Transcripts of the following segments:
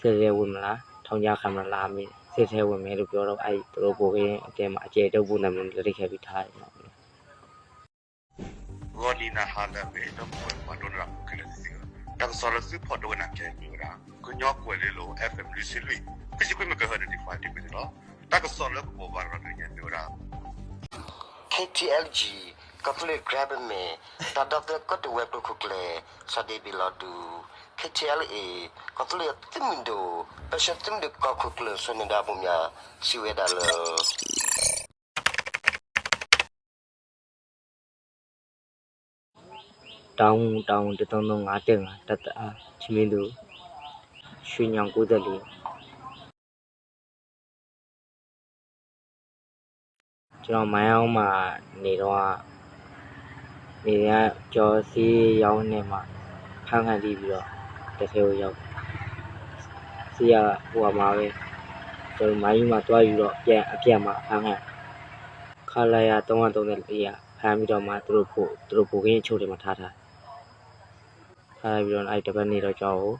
စစ်ရဲဝင်မလားထောင်ကြခံမလားမင်းစစ်ထဲဝင်မယ်လို့ပြောတော့အဲ့သူတို့ပိုကင်းအတဲမှာအကျဲတုပ်ဖို့နာမည်လက်ထိတ်ခဲ့ပြီးထားတယ်နော် Rodina Halabe no puede valorar que le diga. Tan solo su por una que mira. Coño cuele lo FM Lucy Lui. Que si me coge de diferente pero. Tan solo por valorar que mira. KTLG ကပလေ grab me တာဒတဲ့ကတ်ဝ က်ခုကလေစဒေဘီလာဒူ KTLA ကပလေတင်မင်ဒိုပရှတ်တင်ဒကခုကလေဆွနေတာပုံများစီဝဲဒါလော တောင်းတောင်း3335တက်ငါတတအားချင်းမင်းတို့ရွှေညောင်94ကျွန်တော်မိုင်းအောင်မှာနေတော့နေရကြော်စီရောင်းနေမှာဖမ်းခံပြီးပြီးတော့ တစ်ထဲကိုရောက်စီရဟိုမှာပဲကျွန်တော်မိုင်းမှာတွားယူတော့ပြန်အပြတ်မှာဖမ်းခံခလာရ334ရဖမ်းပြီးတော့မှသူတို့ဖို့သူတို့ဘိုကင်းချိုးတယ်မှာထားထားထားပြီးတော့အဲ့တပတ်နေတော့ကြောက်ကို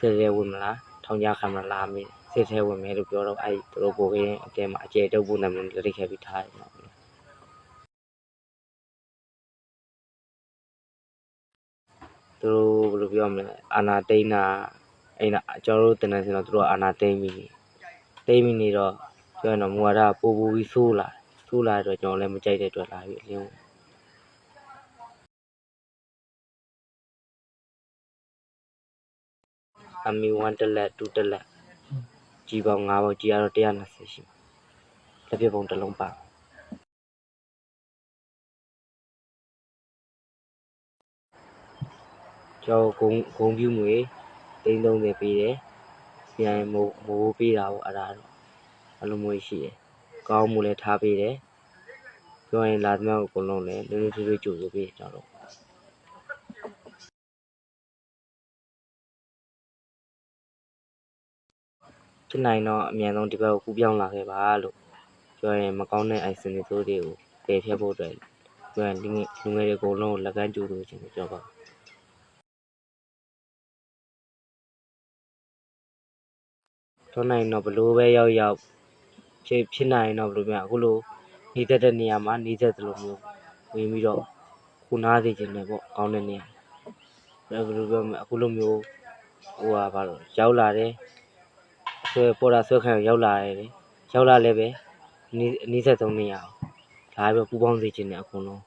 စစ်ရဲဝင်မလားထောင်ကြခံမလားမင်းစစ်ထဲဝင်မယ်လို့ပြောတော့အဲ့သူတို့ပိုကင်းအတဲမှာအကျဲတုပ်ဖို့နာမည်လက်ထိတ်ခဲ့ပြီးထားတယ် သူတို့ဘယ်လိုပြောမလဲအာနာတိန်နာအဲ့နာကျွန်တော်တို့တင်နေစင်တော့သူတို့အာနာတိန်ပြီတိန်ပြီနေတော့ပြောရင်တော့မူဝါဒပို့ပို့ပြီးဆိုးလာဆိုးလာတော့ကျွန်တော်လည်းမကြိုက်တဲ့အတွက်လာပြီးအလင်းအမီ1တက်လက်2တက်လက်ကြီးပေါင်း5ပေါင်းကြီးရတော့120ရှိလက်ပြပုံတစ်လုံးပါ ကျော်ဂုံဂုံပြူငွေ330ပေးတယ်ပြန်မိုးမိုးပေးတာပေါ့အဲ့ဒါတော့အလုံးမွေးရှိတယ်ကောင်းမှုလည်းထားပေးတယ်ပြောရင်လာသမျှကိုအကုန်လုံးလည်းနည်းနည်းထွေးထွေးကြိုဆိုပေးကျွန်တော်တို့ဖြစ်နိုင်တော့အမြန်ဆုံးဒီဘက်ကိုကူးပြောင်းလာခဲ့ပါလို့ပြောရင်မကောင်းတဲ့ item တွေဆိုတွေကိုပယ်ဖျက်ဖို့အတွက်ပြောရင်လူငယ်လူငယ်တွေအကုန်လုံးကိုလက်ကမ်းကြိုးလို့ခြင်းပြောပါ တော့နိုင်တော့ဘလို့ပဲရောက်ရောက်ဖြစ်ဖြစ်နိုင်တော့ဘလို့များအခုလိုနေတတ်တဲ့နေရာမှာနေတတ်တယ်လို့မျိုးဝင်ပြီးတော့ခုနားစေခြင်းနဲ့ပေါ့ကောင်းတဲ့နေရာဘယ်လိုပြောမလဲအခုလိုမျိုးဟိုဟာဘာလို့ရောက်လာတယ်ဆွဲပေါ်တာဆွဲခံရောက်လာတယ်လေရောက်လာလည်းပဲအနီးအနီးဆက်ဆုံးနေရအောင်ဒါပြီးတော့ပူပေါင်းစေခြင်းနဲ့အကုန်လုံး